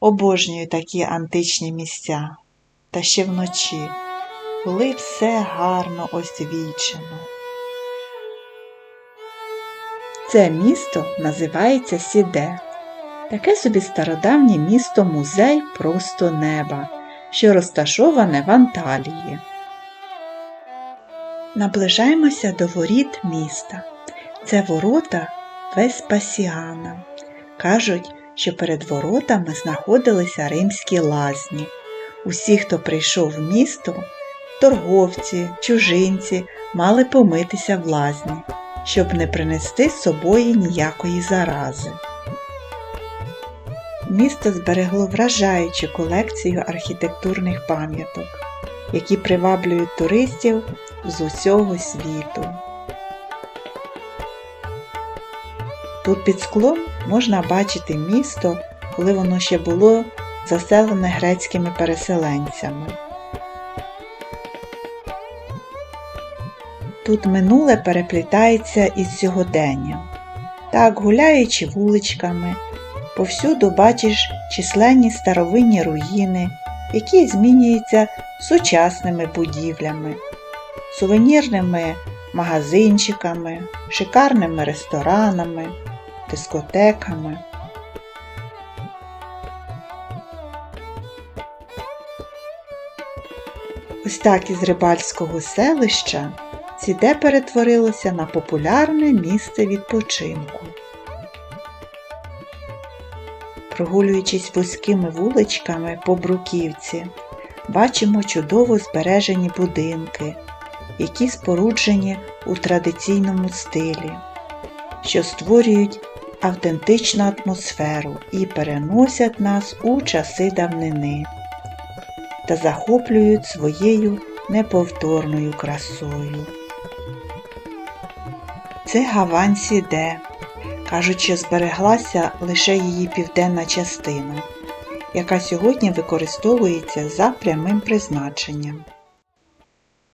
Обожнюю такі античні місця. Та ще вночі, коли все гарно освічено. Це місто називається Сіде. Таке собі стародавнє місто музей просто неба, що розташоване в Анталії. Наближаємося до воріт міста. Це ворота Веспасіана. Кажуть, що перед воротами знаходилися римські лазні. Усі, хто прийшов в місто, торговці, чужинці, мали помитися в лазні, щоб не принести з собою ніякої зарази. Місто зберегло вражаючу колекцію архітектурних пам'яток, які приваблюють туристів з усього світу. Тут під склом можна бачити місто, коли воно ще було заселене грецькими переселенцями. Тут минуле переплітається із сьогоденням. Так, гуляючи вуличками, повсюду бачиш численні старовинні руїни, які змінюються сучасними будівлями, сувенірними магазинчиками, шикарними ресторанами, дискотеками. Ось так із рибальського селища Сіде перетворилося на популярне місце відпочинку. Прогулюючись вузькими вуличками по Бруківці, бачимо чудово збережені будинки, які споруджені у традиційному стилі, що створюють автентичну атмосферу і переносять нас у часи давнини та захоплюють своєю неповторною красою. Це Гавань Сіде. Кажуть, що збереглася лише її південна частина, яка сьогодні використовується за прямим призначенням.